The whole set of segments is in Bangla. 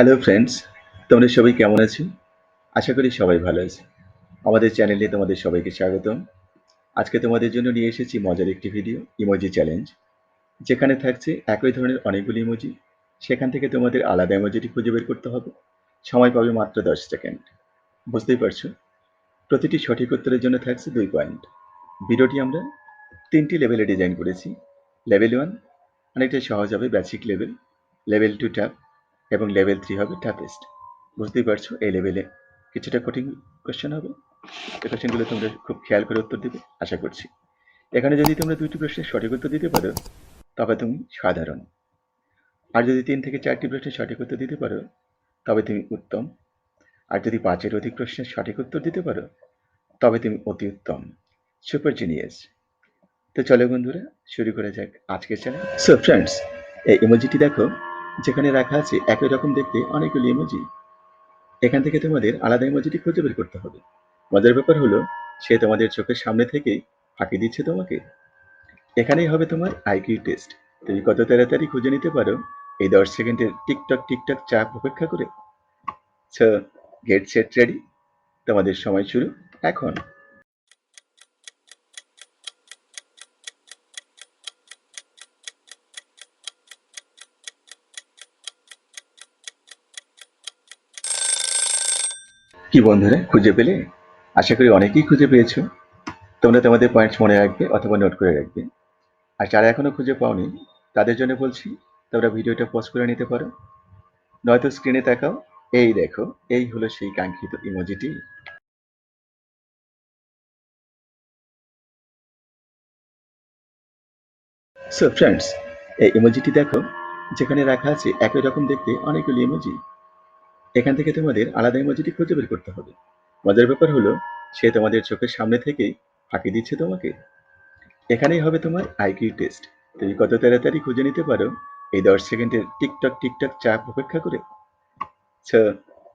হ্যালো ফ্রেন্ডস তোমরা সবাই কেমন আছো? আশা করি সবাই ভালো আছে। আমাদের চ্যানেলে তোমাদের সবাইকে স্বাগতম। আজকে তোমাদের জন্য নিয়ে এসেছি মজার একটি ভিডিও ইমোজি চ্যালেঞ্জ যেখানে থাকছে একই ধরনের অনেকগুলি ইমোজি সেখান থেকে তোমাদের আলাদা ইমোজিটি খুঁজে বের করতে হবে। সময় পাবে মাত্র দশ সেকেন্ড বুঝতেই পারছ? প্রতিটি সঠিক উত্তরের জন্য থাকছে দুই পয়েন্ট ভিডিওটি আমরা তিনটি লেভেলে ডিজাইন করেছি। লেভেল ওয়ান অনেকটাই সহজ হবে basic level level two tap এবং লেভেল থ্রি হবে টাফেস্ট বুঝতেই পারছ? এই লেভেলে কিছুটা কঠিন কোয়েশ্চেন হবে। এই কোশ্চেনগুলো তোমরা খুব খেয়াল করে উত্তর দিবে, আশা করছি। এখানে যদি তোমরা দুইটি প্রশ্নের সঠিক উত্তর দিতে পারো, তবে তুমি সাধারণ। আর যদি তিন থেকে চারটি প্রশ্নের সঠিক উত্তর দিতে পারো, তবে তুমি উত্তম। আর যদি পাঁচের অধিক প্রশ্নের সঠিক উত্তর দিতে পারো, তবে তুমি অতি উত্তম। সুপার জিনিয়াস তো চলো বন্ধুরা, শুরু করা যাক আজকের চ্যানেল সো ফ্রেন্ডস এই ইমোজিটি দেখো যেখানে রাখা আছে একই রকম দেখতে অনেকগুলি ইমোজি এখান থেকে তোমাদের আলাদা ইমোজিটি খুঁজে বের করতে হবে। মজার ব্যাপার হলো, সে তোমাদের চোখের সামনে থেকেই ফাঁকি দিচ্ছে তোমাকে। এখানেই হবে তোমার আইকিউ টেস্ট তুমি কত তাড়াতাড়ি খুঁজে নিতে পারো, এই দশ সেকেন্ডের টিকটক টিকটক চাপ অপেক্ষা করে। গেট সেট রেডি তোমাদের সময় শুরু এখন। কি বন্ধুরা, খুঁজে পেলে? আশা করি অনেকেই খুঁজে পেয়েছ। তোমরা তোমাদের পয়েন্টস মনে রাখবে অথবা নোট করে রাখবে। আর যারা এখনও খুঁজে পাওনি, তাদের জন্য বলছি, তোমরা ভিডিওটা পজ করে নিতে পারো। নয়তো স্ক্রিনে তাকাও। এই দেখো, এই হলো সেই কাঙ্ক্ষিত ইমোজিটি সো ফ্রেন্ডস এই ইমোজিটি দেখো, যেখানে রাখা আছে একই রকম দেখতে অনেকগুলি ইমোজি এখান থেকে তোমাদের আলাদা ইমোজিটি খুঁজে বের করতে হবে। মজার ব্যাপার হলো, সে তোমাদের চোখের সামনে থেকে ফাঁকি দিচ্ছে তোমাকে। এখানেই হবে তোমার আইকিউ টেস্ট। তুমি কত তাড়াতাড়ি খুঁজে নিতে পারো, এই দশ সেকেন্ডের টিকটক টিকটক চাপ অপেক্ষা করে।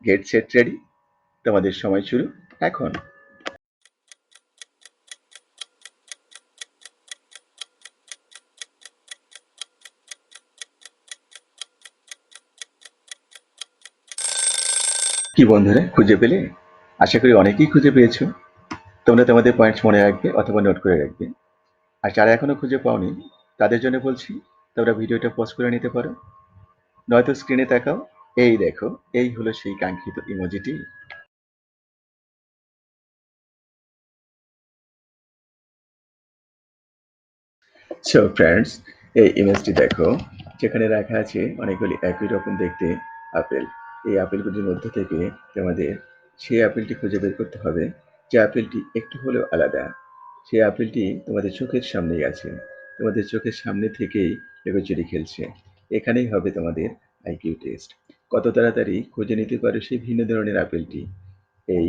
Get set ready. তোমাদের সময় শুরু এখন। কি বন্ধুরা, খুঁজে পেলে? আশা করি অনেকেই খুঁজে পেয়েছ। তোমরা তোমাদের পয়েন্টস মনে রাখবে অথবা নোট করে রাখবে। আর যারা এখনও খুঁজে পাওনি, তাদের জন্য বলছি, তোমরা ভিডিওটা পজ করে নিতে পারো। নয়তো স্ক্রিনে তাকাও। এই দেখো, এই হলো সেই কাঙ্ক্ষিত ইমোজিটি সো ফ্রেন্ডস এই ইমেজটি দেখো, যেখানে রাখা আছে অনেকগুলি একই রকম দেখতে আপেল। এই আপেলগুলির মধ্যে থেকে তোমাদের সেই আপেলটি খুঁজে বের করতে হবে, যে আপেলটি একটু হলেও আলাদা। সেই আপেলটি তোমাদের চোখের সামনেই আছে। তোমাদের চোখের সামনে থেকেই লুকোচুরি খেলছে। এখানেই হবে তোমাদের আইকিউ টেস্ট। কত তাড়াতাড়ি খুঁজে নিতে পারো সেই ভিন্ন ধরনের আপেলটি। এই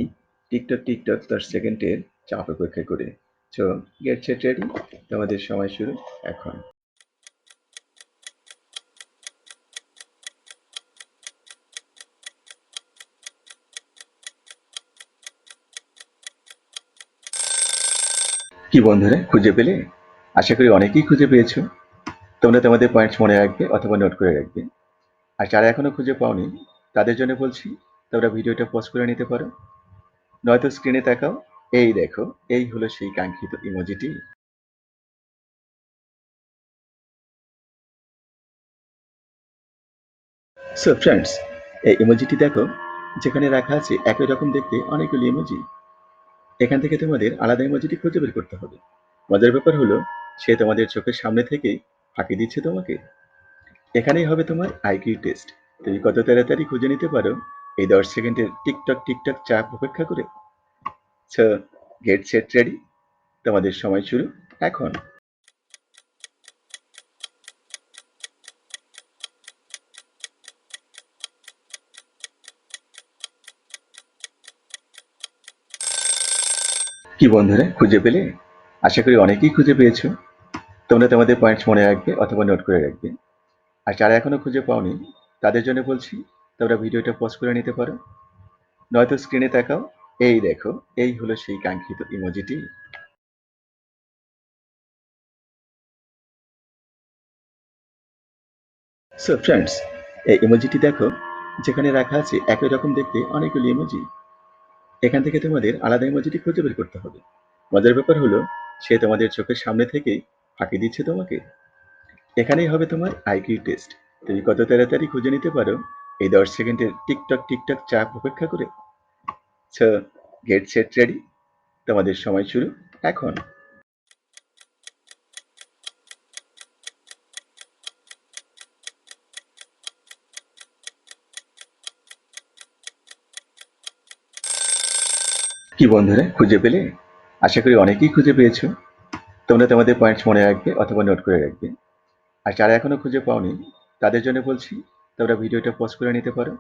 টিকটক টিকটক দশ সেকেন্ডের চাপ অপেক্ষা করে। সো গেট সেট রেডি তোমাদের সময় শুরু এখন। কি বন্ধুরা, খুঁজে পেলে? আশা করি অনেকেই খুঁজে পেয়েছ। তোমরা তোমাদের পয়েন্টস মনে রাখবে অথবা নোট করে রাখবে। আর যারা এখনও খুঁজে পাওনি, তাদের জন্য বলছি, তোমরা ভিডিওটা পজ করে নিতে পারো। নয়তো স্ক্রিনে তাকাও। এই দেখো, এই হলো সেই কাঙ্ক্ষিত ইমোজিটি সো ফ্রেন্ডস এই ইমোজিটি দেখো, যেখানে রাখা আছে একই রকম দেখতে অনেকগুলি ইমোজি এখান থেকে তোমাদের আলাদাই ইমোজিটি খুঁজে বের করতে হবে। মজার ব্যাপার হলো, সে তোমাদের চোখের সামনে থেকে ফাঁকি দিচ্ছে তোমাকে। এখানেই হবে তোমার আইকিউ টেস্ট। তুমি কত তাড়াতাড়ি খুঁজে নিতে পারো, এই দশ সেকেন্ডের টিকটক টিকটক চাপ অপেক্ষা করে। গেট সেট রেডি তোমাদের সময় শুরু এখন। কি বন্ধুরা, খুঁজে পেলে? আশা করি অনেকেই খুঁজে পেয়েছ। তোমরা তোমাদের পয়েন্টস মনে রাখবে অথবা নোট করে রাখবে। আর যারা এখনও খুঁজে পাওনি, তাদের জন্য বলছি, তোমরা ভিডিওটা পজ করে নিতে পারো। নয়তো স্ক্রিনে তাকাও। এই দেখো, এই হলো সেই কাঙ্ক্ষিত ইমোজিটি সো ফ্রেন্ডস এই ইমোজিটি দেখো, যেখানে রাখা আছে একই রকম দেখতে অনেকগুলি ইমোজি এখান থেকে তোমাদের আলাদা ইমোজিটি খুঁজে বের করতে হবে। মজার ব্যাপার হলো, সে তোমাদের চোখের সামনে থেকেই ফাঁকি দিচ্ছে তোমাকে। এখানেই হবে তোমার আইকিউ টেস্ট। তুমি কত তাড়াতাড়ি খুঁজে নিতে পারো এই দশ সেকেন্ডের টিকটক টিকটক চাপ অপেক্ষা করে। গেট সেট রেডি তোমাদের সময় শুরু এখন। কি বন্ধুরা, খুঁজে পেলে? আশা করি অনেকেই খুঁজে পেয়েছ। তোমরা তোমাদের পয়েন্টস মনে রাখবে অথবা নোট করে রাখবে। আর যারা এখনও খুঁজে পাওনি, তাদের জন্য বলছি, তোমরা ভিডিওটা পজ করে নিতে পারো।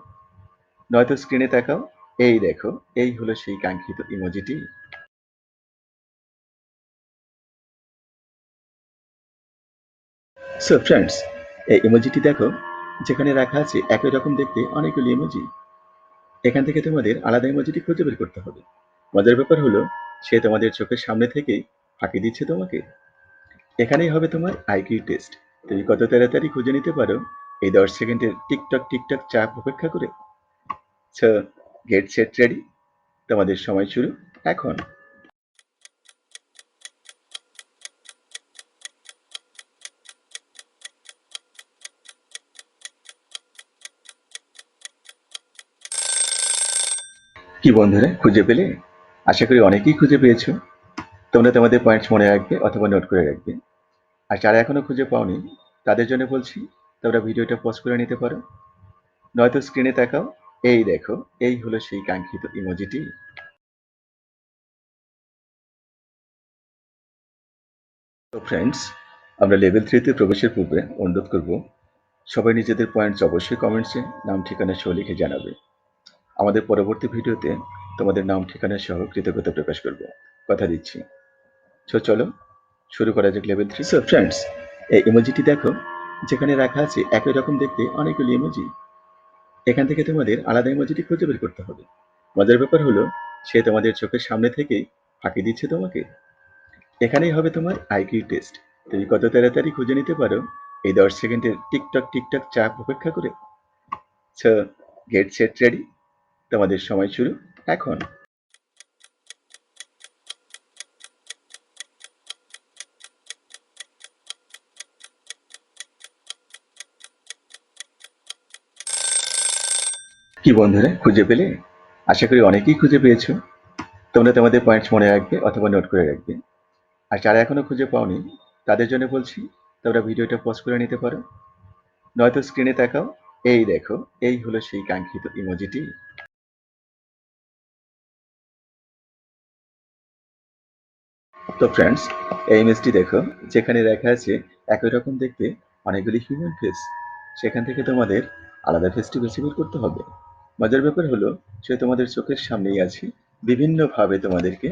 নয়তো স্ক্রিনে তাকাও। এই দেখো, এই হলো সেই কাঙ্ক্ষিত ইমোজিটি সো ফ্রেন্ডস এই ইমোজিটি দেখো, যেখানে রাখা আছে একই রকম দেখতে অনেকগুলি ইমোজি এখান থেকে তোমাদের আলাদা ইমোজিটি খুঁজে বের করতে হবে। মজার ব্যাপার হলো, সে তোমাদের চোখের সামনে থেকেই ফাঁকি দিচ্ছে তোমাকে। এখানেই হবে তোমার আইকিউ টেস্ট তুমি কত তাড়াতাড়ি খুঁজে নিতে পারো এই দশ সেকেন্ডের টিকটক টিকটক চাপ অপেক্ষা করে। গেট সেট রেডি তোমাদের সময় শুরু এখন। কি বন্ধুরা, খুঁজে পেলে? আশা করি অনেকেই খুঁজে পেয়েছ। তোমরা তোমাদের পয়েন্টস মনে রাখবে অথবা নোট করে রাখবে। আর যারা এখনও খুঁজে পাওনি, তাদের জন্য বলছি, তোমরা ভিডিওটা পজ করে নিতে পারো। নয়তো স্ক্রিনে তাকাও। এই দেখো, এই হলো সেই কাঙ্ক্ষিত ইমোজিটি তো ফ্রেন্ডস আমরা লেভেল থ্রিতে প্রবেশের পূর্বে অনুরোধ করব, সবাই নিজেদের পয়েন্টস অবশ্যই কমেন্টসে নাম ঠিকানা সহ লিখে জানাবে। আমাদের পরবর্তী ভিডিওতে তোমাদের নাম, ঠিকানা সহ কৃতজ্ঞতা প্রকাশ করব। কথা দিচ্ছি। সো চলো, শুরু করা যাক লেভেল থ্রি সো ফ্রেন্ডস এই ইমোজিটি দেখো, যেখানে রাখা আছে একই রকম দেখতে অনেকগুলি ইমোজি এখান থেকে তোমাদের আলাদা ইমোজিটি খুঁজে বের করতে হবে। মজার ব্যাপার হলো, সে তোমাদের চোখের সামনে থেকেই ফাঁকি দিচ্ছে তোমাকে। এখানেই হবে তোমার আইকিউ টেস্ট তুমি কত তাড়াতাড়ি খুঁজে নিতে পারো, এই দশ সেকেন্ডের টিকটক টিকটক চাপ অপেক্ষা করে। গেট সেট রেডি তোমাদের সময় শুরু। এখন। কি বন্ধুরা, খুঁজে পেলে? আশা করি অনেকেই খুঁজে পেয়েছ। তোমরা তোমাদের পয়েন্টস মনে রাখবে অথবা নোট করে রাখবে। আর যারা এখনও খুঁজে পাওনি, তাদের জন্য বলছি, তোমরা ভিডিওটা পজ করে নিতে পারো। নয়তো স্ক্রিনে তাকাও। এই দেখো, এই হলো সেই কাঙ্ক্ষিত ইমোজিটি তো ফ্রেন্ডস এই ইমেজটি দেখো, যেখানে দেখা আছে, একই রকম দেখতে অনেকগুলি হিউম্যান ফেস সেখান থেকে তোমাদের আলাদা ফেসটি বেছে বের করতে হবে। মজার ব্যাপার হলো, সে তোমাদের চোখের সামনেই আছে, বিভিন্নভাবে তোমাদেরকে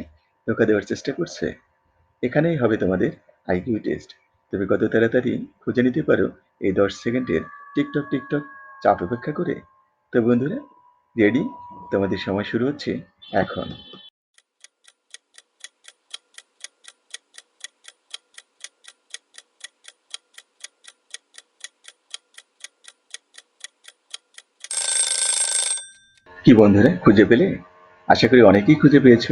ধোকা দেওয়ার চেষ্টা করছে। এখানেই হবে তোমাদের আইকিউ টেস্ট তুমি কত তাড়াতাড়ি খুঁজে নিতে পারো এই দশ সেকেন্ডের টিকটক টিকটক চাপ অপেক্ষা করে? তো বন্ধুরা রেডি তোমাদের সময় শুরু হচ্ছে এখন। কি বন্ধুরা, খুঁজে পেলে? আশা করি অনেকেই খুঁজে পেয়েছ।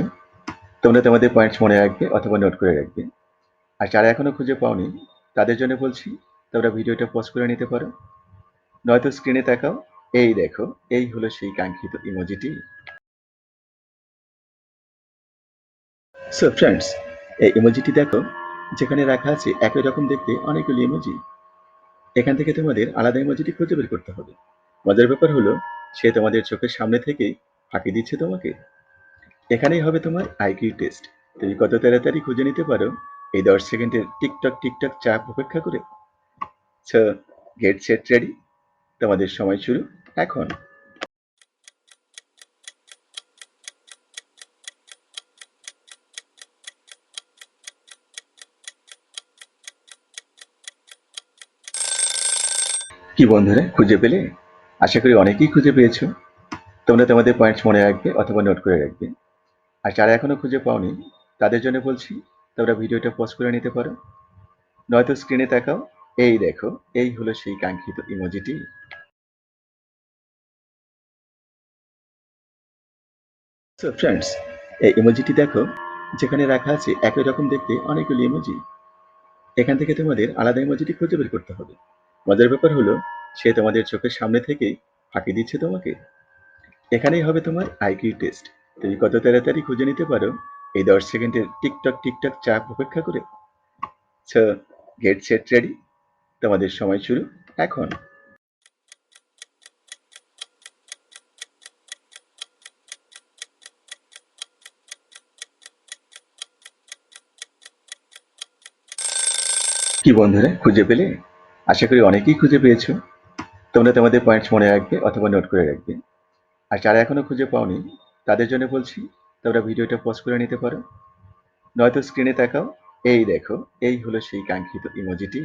তোমরা তোমাদের পয়েন্টস মনে রাখবে অথবা নোট করে রাখবে। আর যারা এখনও খুঁজে পাওনি, তাদের জন্য বলছি, তোমরা ভিডিওটা পজ করে নিতে পারো। নয়তো স্ক্রিনে তাকাও। এই দেখো, এই হলো সেই কাঙ্ক্ষিত ইমোজিটি সো ফ্রেন্ডস এই ইমোজিটি দেখো, যেখানে রাখা আছে একই রকম দেখতে অনেকগুলি ইমোজি এখান থেকে তোমাদের আলাদা ইমোজিটি খুঁজে বের করতে হবে। মজার ব্যাপার হলো সে তোমাদের চোখের সামনে থেকেই ফাঁকি দিচ্ছে তোমাকে? এখানেই হবে তোমার আইকিউ টেস্ট। তুমি কত তাড়াতাড়ি খুঁজে নিতে পারো? এই দশ সেকেন্ডের টিকটক টিকটক চাপ অপেক্ষা করে। গেট সেট রেডি তোমাদের সময় শুরু এখন। কি বন্ধুরা, খুঁজে পেলে? আশা করি অনেকেই খুঁজে পেয়েছ। তোমরা তোমাদের পয়েন্টস মনে রাখবে অথবা নোট করে রাখবে। আর যারা এখনও খুঁজে পাওনি, তাদের জন্য বলছি, তোমরা ভিডিওটা পোস্ট করে নিতে পারো। নয়তো স্ক্রিনে তাকাও। এই দেখো, এই হলো সেই কাঙ্ক্ষিত ইমোজিটি ফ্রেন্ডস এই ইমোজিটি দেখো, যেখানে রাখা আছে একই রকম দেখতে অনেকগুলি ইমোজি এখান থেকে তোমাদের আলাদা ইমোজিটি খুঁজে বের করতে হবে। মজার ব্যাপার হলো সে তোমাদের চোখের সামনে থেকে ফাঁকি দিচ্ছে তোমাকে? এখানেই হবে তোমার আইকিউ টেস্ট। তুমি কত তাড়াতাড়ি খুঁজে নিতে পারো? এই দশ সেকেন্ডের টিকটক টিকটক চাপ অপেক্ষা করে। Get set ready. তোমাদের সময় শুরু এখন। কি বন্ধুরা, খুঁজে পেলে? আশা করি অনেকেই খুঁজে পেয়েছ। তোমরা তোমাদের পয়েন্টস মনে রাখবে অথবা নোট করে রাখবে। আর যারা এখনও খুঁজে পাওনি, তাদের জন্য বলছি, তোমরা ভিডিওটা পজ করে নিতে পারো। নয়তো স্ক্রিনে তাকাও, এই দেখো, এই হলো সেই কাঙ্ক্ষিত ইমোজিটি